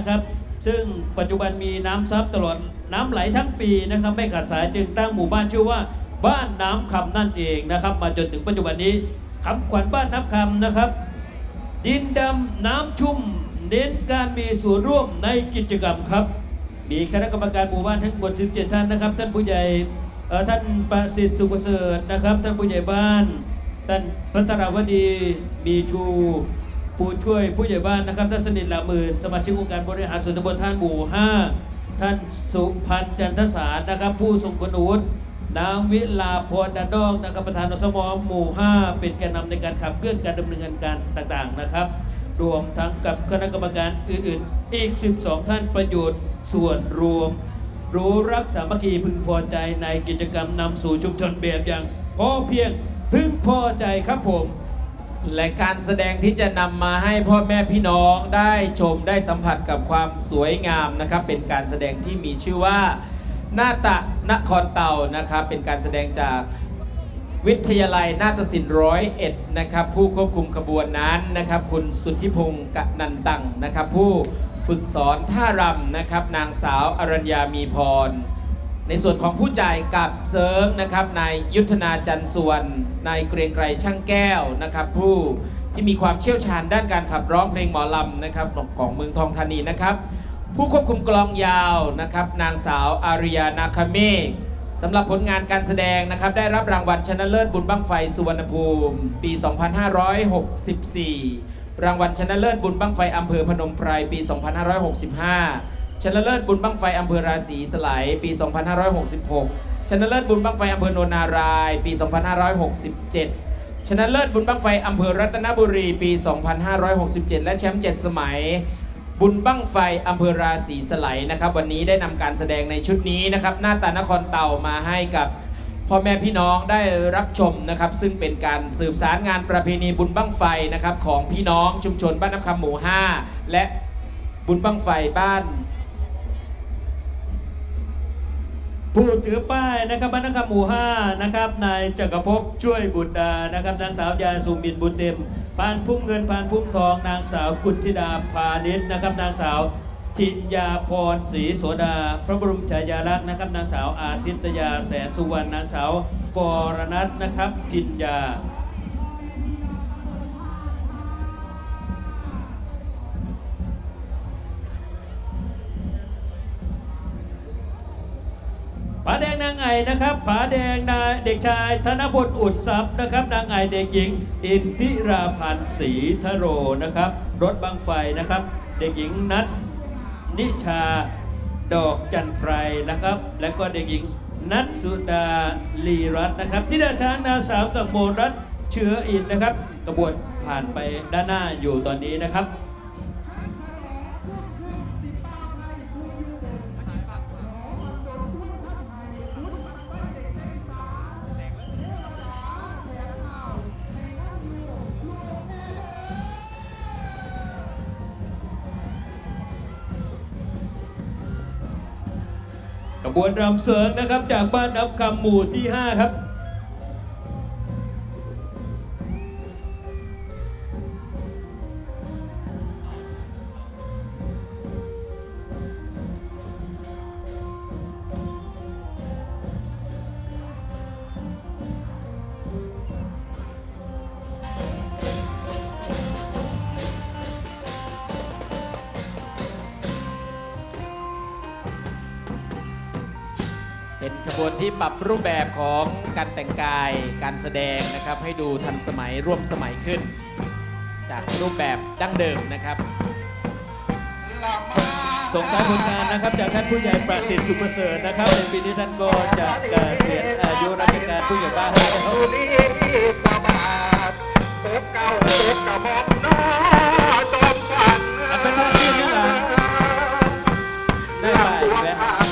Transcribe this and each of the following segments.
นะครับ ซึ่งปัจจุบันมีน้ำซับตลอดน้ำไหลทั้งปีนะครับ ไม่ขาดสายจึงตั้งหมู่บ้านชื่อว่าบ้านน้ำคำนั่นเองนะครับ มาจนถึงปัจจุบันนี้คำขวัญบ้านน้ำคำนะครับ ดินดำน้ำชุ่ม เน้นการมีส่วนร่วมในกิจกรรมครับ มีคณะกรรมการหมู่บ้านทั้งหมด 17 ท่านนะครับ ท่านผู้ใหญ่ท่านประสิทธิ์สุขประเสริฐนะครับ ท่านผู้ใหญ่บ้าน ท่านพัฒนาวดีมีชู ผู้ช่วยผู้ใหญ่บ้านนะครับท่านสนิทละหมื่นสมาชิกองค์การบริหารส่วนตำบลท่านหมู่ 5 ท่านสุพันจันทสารนะครับผู้ทรงคุณวุฒินางวิลาพรดันดอกนะครับประธานอสมหมู่ 5 เป็นแกนนำในการขับเคลื่อนการดำเนินการต่างๆนะครับ รวมทั้งกับคณะกรรมการอื่นๆ อีก 12 ท่านประโยชน์ส่วนรวม รู้รักสามัคคีพึงพอใจในกิจกรรมนำสู่ชุมชนแบบอย่างพอเพียงพึงพอใจครับผม และการแสดงที่จะนำมาให้พ่อแม่พี่น้องได้ชมได้สัมผัสกับความสวยงามนะครับ เป็นการแสดงที่มีชื่อว่าหน้าตะนครเต่านะครับ เป็นการแสดงจากวิทยาลัยนาฏศิลป์ร้อยเอ็ดนะครับ ผู้ควบคุมขบวนนั้นนะครับ คุณสุทธิพงศ์กนันตังนะครับ ผู้ฝึกสอนท่ารำนะครับ นางสาวอรัญญามีพร ในส่วนของผู้จ่ายกับเซิร์งนะครับนายยุทธนาจันทร์ส่วนนายเกรียงไกรช่างแก้วนะครับ ผู้ที่มีความเชี่ยวชาญด้านการขับร้องเพลงหมอลำนะครับของเมืองทองธานีนะครับ ผู้ควบคุมกลองยาวนะครับ นางสาวอาริยานาคาเมฆสำหรับผลงานการแสดงนะครับ ได้รับรางวัลชนะเลิศบุญบั้งไฟสุวรรณภูมิ ปี 2564 รางวัลชนะเลิศบุญบั้งไฟอำเภอพนมไพรปี 2565 ชนะเลิศบุญบั้งไฟอำเภอราศีสไลยปี 2566 ชนะเลิศบุญบั้งไฟอำเภอโนนาราย ปี 2567 ชนะเลิศบุญบั้งไฟอำเภอรัตนบุรีปี 2567 และแชมป์7สมัย บุญบั้งไฟอำเภอราศีสไลยนะครับวันนี้ได้นำการแสดงในชุดนี้นะครับหน้าตานครเต่ามาให้กับพ่อแม่พี่น้องได้รับชมนะครับซึ่งเป็นการสืบสารงานประเพณีบุญบั้งไฟนะครับของพี่น้องชุมชนบ้านน้ำคำหมู่ 5 และบุญบั้งไฟบ้าน ผู้ถือป้ายนะครับบ้านนักข่าวหมู่ห้านะครับนายจักรภพช่วยบุตรดานะครับนางสาวยาสุมินบุญเต็มพานพุ่มเงินพานพุ่มทอง นางสาวกุธิดาพาณิชย์นะครับ นางสาวทิยาพรศรีโสดา พระบรมฉายาลักษณ์นะครับ นางสาวอาทิตยาแสนสุวรรณนางสาวกรณัตนะครับกินยา ผาแดงนายเด็กชาย ธนพลอุดทรัพย์นะครับ นางไอเด็กหญิง อินทิราพันธ์ศรีทโรนะครับ รถบังไฟนะครับ เด็กหญิงนัทนิชาดอกจันทร์ไพรนะครับ และก็เด็กหญิงนัทสุดาลีรัตน์นะครับที่ดินช้างนางสาวกมลรัตน์เชื้ออินนะครับกระบวนผ่านไปด้านหน้าอยู่ตอนนี้นะครับ ขบวนรำเสริงนะครับจากบ้านนับคำหมู่ที่ 5 ครับ ปรับรูปแบบของการแต่งกายการแสดงนะครับ ให้ดูทันสมัยร่วมสมัยขึ้น จากรูปแบบดั้งเดิมนะครับ ส่งท้ายผลงานนะครับจากท่านผู้ใหญ่ประสิทธิ์สุขประเสริฐนะครับในปีนี้ท่านก็จะเกษียณอายุราชการผู้ใหญ่บ้านแล้วสุรีกบาทพบเก่าพบกระหม่อมน้าจอมขวัญอันเป็นท่าที่นี่หลังได้ไปแล้ว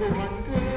สียง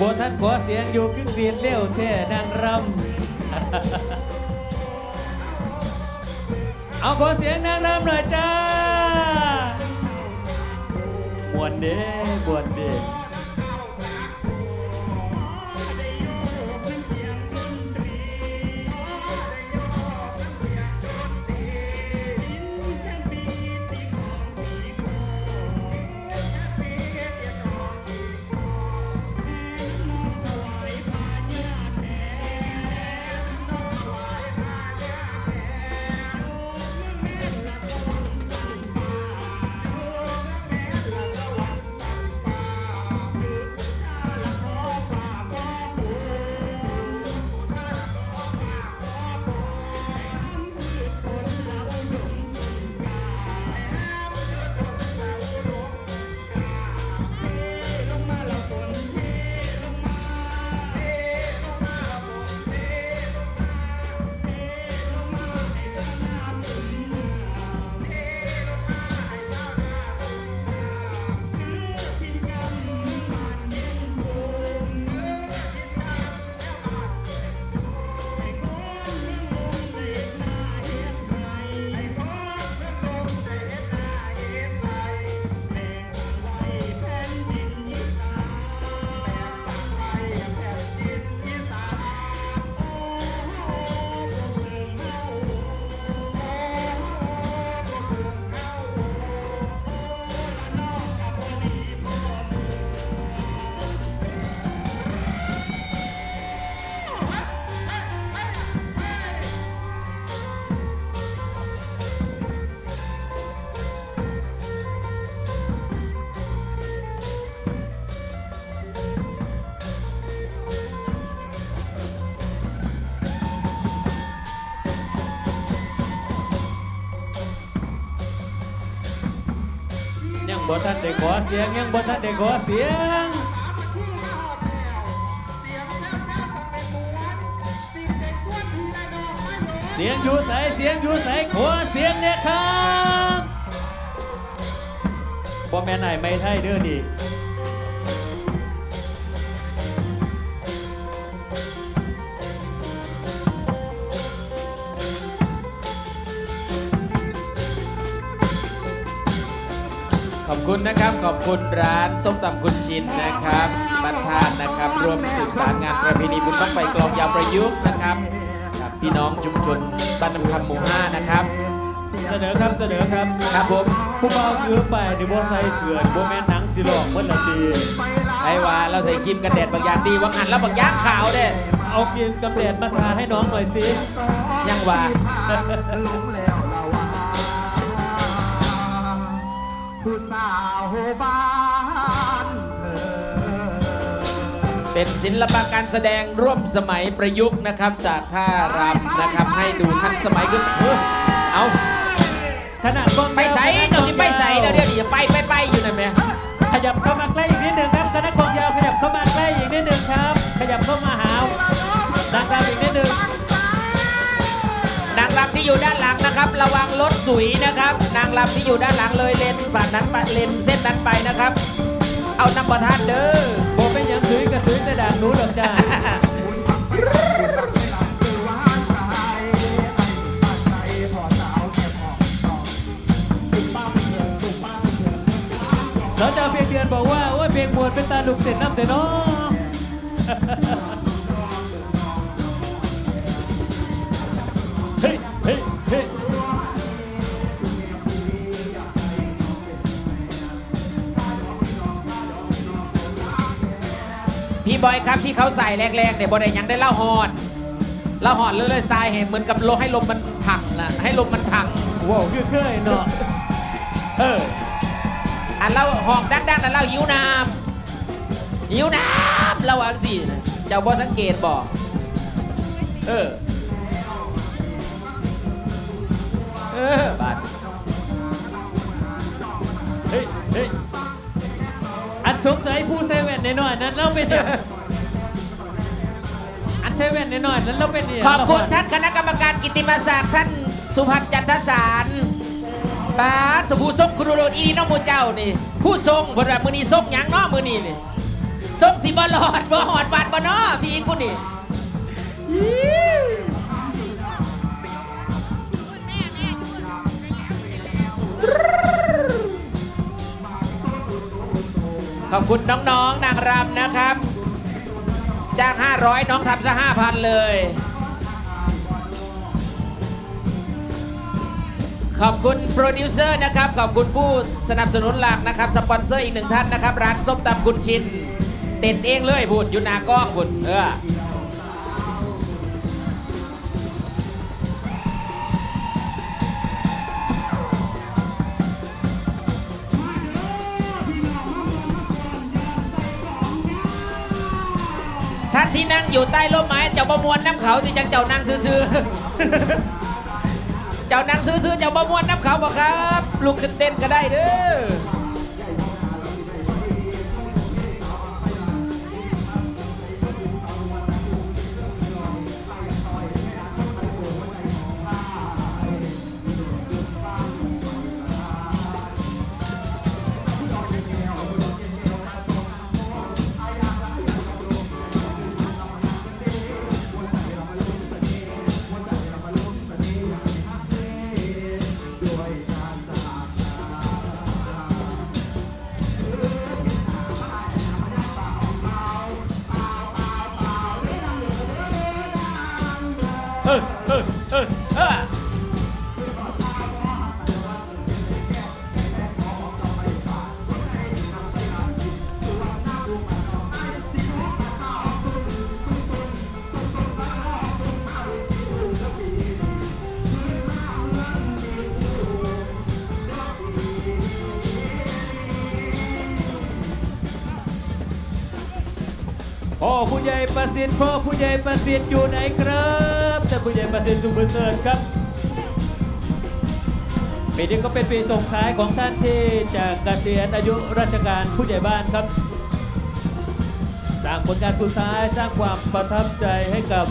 บท่านขอเสียงอยู่กึ่งเรียนเร็วเท่นางรำ เอาขอเสียงนางรำหน่อยจ้ามวนเด้มวนเด้ บ่ท่านได้ขอเสียงยังบ่ท่านเด้ขอเสียงเสียงอยู่ใสเสียงอยู่ใสขอเสียงเนี่ยครับบ่แม่นไหนไม่ใช่เด้อนี่ ขอบคุณนะครับ ขอบคุณร้านส้มตำคุณชินนะครับบันทานนะครับรวมสืบสารงานประเพณีบุญบั้งไฟกลองยาวประยุกต์นะครับกับพี่น้องชุมชนบ้านน้ำคำหมู่ห้านะครับ เสนอครับเสนอครับครับผมผู้เบาคือไปดิบ่ใส่เสื้อดิบ่แม่นหนังสิหลอกเพิ่นละตีไอ้ว่าเราใส่ครีมกันแดดบางอย่างดีว่างหันแล้วบางอย่างขาวเด้เอากินกำเนิดมาทาให้น้องหน่อยสิยังว่าหลงแล้ว ผู้สาวบ้านเธอ เป็นศิลปะการแสดงร่วมสมัยประยุกต์นะครับ จากท่ารำนะครับ ให้ดูทันสมัยขึ้นเฮ้ยเอาขนาดกล้องไปใส่เดี๋ยวสิไปใส่เดี๋ยวเดี๋ยวอย่าไปไปไปอยู่นั่นไหมขยับเข้ามาใกล้อีกนิดหนึ่งครับคณะกองยาวขยับเข้ามาใกล้อีกนิดหนึ่งครับ ขยับเข้ามาหาดังๆอีกนิดหนึ่งนางรำที่อยู่ด้านหลัง นะครับระวังรถสุยนะครับ นางรำที่อยู่ด้านหลังเลยเลนผ่านนั้นไปเลนเส้นนั้นไปนะครับ เอานำประทานเด้อผมเป็นหยังซื้อก็ซื้อแต่ด่านนู้นหรอกจ้าสาวแค่พอสองตุ้มบ้ามเถื่อนตุ้มบ้าจ้าเพียงเดือนบอกว่าโอ้ยเพลงมวนเป็นตาลุกเต้นน้ำแต่น้อง บอยครับที่เขาใส่แรกๆเนี่ยบอได้หยังได้เล่าหอนเล่าหอนเลยเลยทรายเห็นเหมือนกับลมให้ลมมันถังนะให้ลมมันถังว้าวคือเคยเนาะเอออันเล่าหอกดักๆนั่นเล่าหิวน้ำหิวน้ำระวังสิเจ้าบอสังเกตบอกเออเออบาด สงสัยผู้เซเว่นหน่อยๆนั้นเราเป็นเนี่ยอันเซเว่นหน่อยๆนั้นเราเป็นเนี่ยขอบคุณท่านคณะกรรมการกิตติมศักดิ์ท่านสุพัฒน์จันทสารบาสผู้ทรงครูโรดอีน้องโมเจ้านี่ ผู้ทรงบนแบบมือนี้ทรงหยังเน้อมือนี้นี่ส้มสีบอลอดบ่หอดบาดบ่นอพี่กูนี่อี๋ข อบคุณน้องๆนางรำนะครับจาก500 น้องทำซะ5,000 เลย ขอบคุณโปรดิวเซอร์นะครับ ขอบคุณผู้สนับสนุนหลักนะครับ สปอนเซอร์อีกหนึ่งท่านนะครับ ร้านส้มตำคุณชินเต็ดเองเลยพุดอยู่นากล้องพุดเออ อยู่ใต้ร่มไม้เจ้าประมวลน้ำเขาที่จังเจ้านั่งซื่อๆ เจ้านั่งซื่อๆ เจ้าประมวลน้ำเขาบอกครับ ลุกขึ้นเต้นก็ได้เด้อ เออเออเออเออพ่อผู้ใหญ่ประสิทธิ์พ่อผู้ใหญ่ประสิทธิ์อยู่ไหนครับ แต่ผู้ใหญ่ประสิทธิ์สุภเสริฐครับปีนี้ก็เป็นปีส่งท้ายของท่านที่จะเกษียณอายุราชการผู้ใหญ่บ้านครับสร้างผลงานสุดท้ายสร้างความประทับใจให้กับ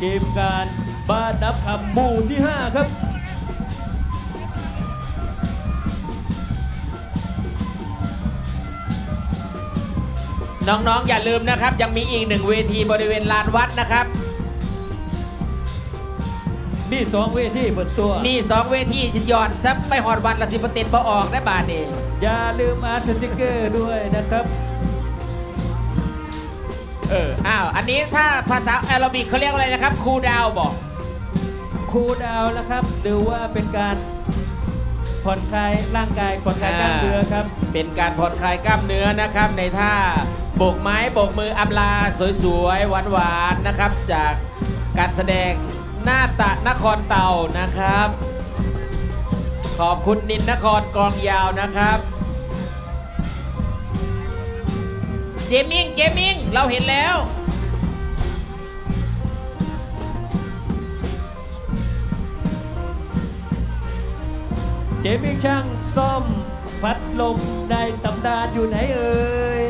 ทีมงานบ้านนับคำหมู่ที่ 5 ครับน้องๆ อย่าลืมนะครับ ยังมีอีกหนึ่งเวทีบริเวณลานวัดนะครับ นี่สองเวทีเปิดตัว มีสองเวทีย้อนซับไปหอดวันละสิบเปอร์เซ็นต์พอออกได้บาทนี่อย่าลืมอาร์ตสติกเกอร์ด้วยนะครับเอออ้าวอันนี้ถ้าภาษาแอโรบิกเขาเรียกว่าอะไรนะครับคูลดาวน์บอกคูลดาวน์นะครับ หรือว่าเป็นการผ่อนคลายร่างกายผ่อนคลายกล้ามเนื้อครับ เป็นการผ่อนคลายกล้ามเนื้อนะครับ ในท่าโบกไม้โบกมืออำลาสวยๆหวานๆนะครับ จากการแสดง หน้าตะนครเต่านะครับ ขอบคุณนินนครกองยาวนะครับ เจมิงเจมิงเราเห็นแล้วเจมิงช่างซ่อมพัดลมในตำนานอยู่ไหนเอ่ย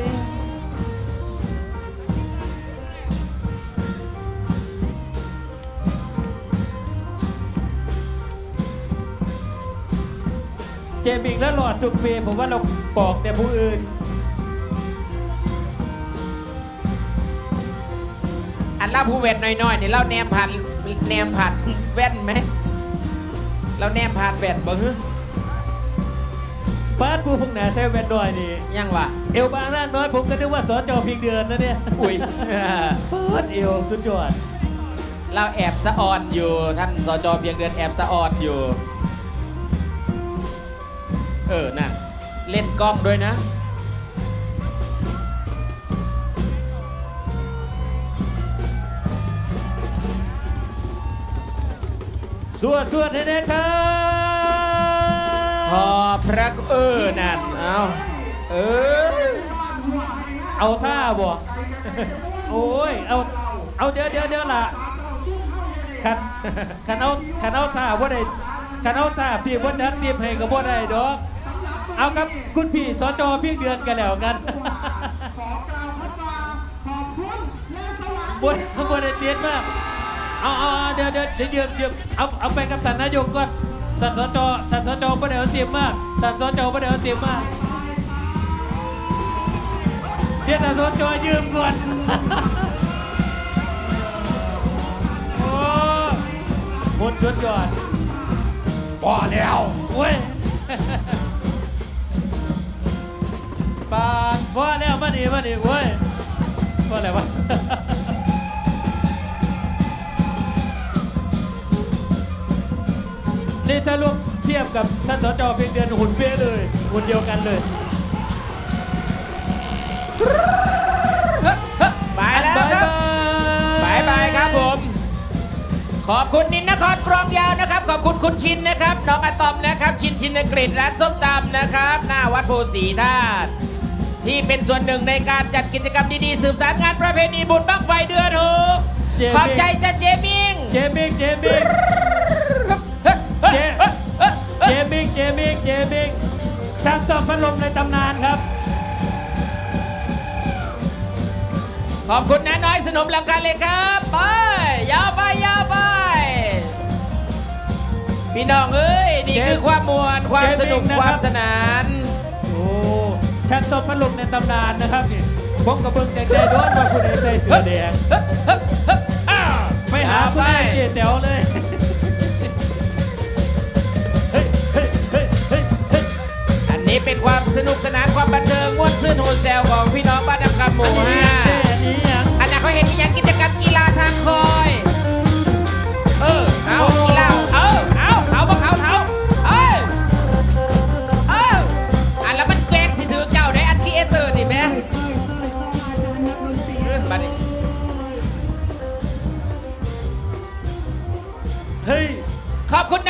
เจมิงแล้วหลอดทุกปีผมว่าเราปอกแต่ผู้อื่น อันเล่าผู้เวทน้อยๆเนี่ยเล่าแนมผ่านแนมผ่านแว่นไหมเราแนมผ่านแว่นบ่ฮึปาดผู้พงหนาเซเว่นดอยนี่ยังวะเอวบางร่างน้อยผมก็นึกว่าสอนจอเพียงเดือนนะเนี่ยอุ้ยปาดเอวสุดยอดเราแอบสะออนอยู่ท่านสจเพียงเดือนแอบสะออนอยู่เออน่ะ เล่นกล้องด้วยนะ สวดสวดให้แน่ครับขอบพระเออนั่นเอาเออ เอาท่าบ่โอ้ย เอา เอาเดี๋ยวเดี๋ยวเดี๋ยวล่ะขันขันเอาขันเอาท่าว่าได้ขันเอาท่าพี่ว่าจัดเตรียมให้กับว่าได้ดอก เอาครับคุณพี่สจเพียงเดือนกันแล้วกันบนบนได้เตรียมมากเอาเอาเอาเดี๋ยวเดี๋ยวเดี๋ยวเดี๋ยวเดี๋ยวเอาเอาไปกับท่านนายกก่อนท่านสจท่านสจประเดี๋ยวเตรียมมากท่านสจประเดี๋ยวเตรียมมากเดี๋ยวดี๋ยวแต่รถจอยืมก่อนโอ้หมดชุดก่อนพอแล้วเว้ย ปานพอแล้วมาดีมาดีเว้ยพอแล้ววะนี่ถ้าลูกเทียบกับท่านสจเพียงเดือนหุ่นเปี้ยเลยหุ่นเดียวกันเลยไปแล้วครับบายบายครับผม ขอบคุณนินนครกรองยาวนะครับ ขอบคุณคุณชินนะครับ น้องอะตอมนะครับ ชินชินกฤษร้านส้มตำนะครับ หน้าวัดโพสีธาตุ ที่เป็นส่วนหนึ่งในการจัดกิจกรรมดีๆ สืบสารงานประเพณีบุญบั้งไฟเดือนหกเจมิง ขอบใจจ้าเจมิง เจมิงเจมิงเจเจมิงเจมิงเจมิงช่างซ่อมพัดลมในตำนานครับ ขอบคุณน้าน้อยสนมลังการเลยครับ ไป ยาวไป ยาวไป พี่น้องเอ้ย นี่เจคือความมวลความสนุกเจมิงนะครับความสนานโอ้ ช่างซ่อมพัดลมในตำนานนะครับนี่ผมกับเบิ้งแต่ใจโดนว่าคุณไอ้ใส่เสื้อแดงอ้าวไปหาคุณไอ้เจี๊ยแต๋วเลยเฮ้ยเฮ้ยเฮ้ยเฮ้ยเฮ้ยอันนี้เป็นความสนุกสนานความบันเทิงม่วนซื่นโฮเซลของพี่น้องบ้านน้ำคำหอันมู่นี้ห้าเต้อันนี้ยังอันนั้นเขาเห็นมีอย่างกิจกรรมกีฬาทางคอย เออเอากีฬา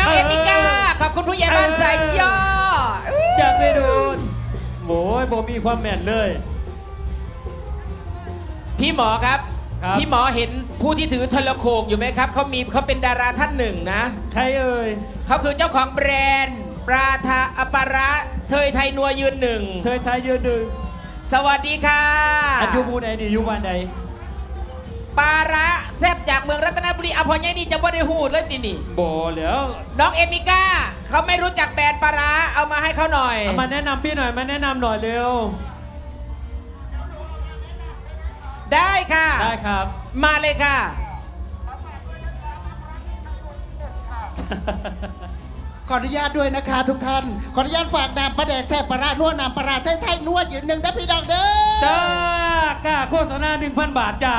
น้องเอมิก้า ขอบคุณผู้ใหญ่บ้านสายย่ออยากไปโดนโอ้ยผมมีความแม่นเลย พี่หมอครับ ครับ พี่หมอเห็นผู้ที่ถือโทรโขงอยู่ไหมครับ เขามีเขาเป็นดาราท่านหนึ่งนะ ใครเอ่ย เขาคือเจ้าของแบรนด์ ปราทาอปาระ เทยไทยนัวยืนหนึ่ง เธอไทยยืนหนึ่งสวัสดีค่ะ อายุมูไหนดีอายุวันใด ปาระแซบจากเมืองรัตนบุรีอภอยนี่จะว่าได้หูดเลยตินี่ บ่แล้วน้องเอมิก้าเขาไม่รู้จักแบรนด์ปาระเอามาให้เขาหน่อย เอามาแนะนำพี่หน่อยมาแนะนำหน่อยเร็ว ได้ค่ะ ได้ครับ มาเลยค่ะ ขออนุญาตด้วยนะคะทุกท่าน ขออนุญาตฝากนามประแดกแซ่บปลาร้านัวนามปลาร้าไทยไทยนัวยืนหนึ่งนะพี่น้องเด้อ จ้าค่าโฆษณา1,000 บาทจ้า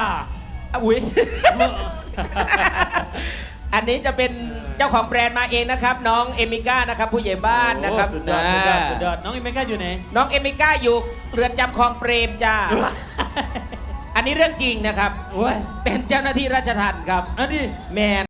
อุ้ย อันนี้จะเป็นเจ้าของแบรนด์มาเองนะครับ น้องเอมิก้านะครับ ผู้ใหญ่บ้านนะครับโอ้สุดยอดสุดยอดนะสุดยอดน้องอิเมก้าอยู่ไหน น้องเอมิก้าอยู่เรือนจำคลองเปรมจ้า อันนี้เรื่องจริงนะครับโอ้ยเป็นเจ้าหน้าที่ราชทัณฑ์ครับอันนี้แมน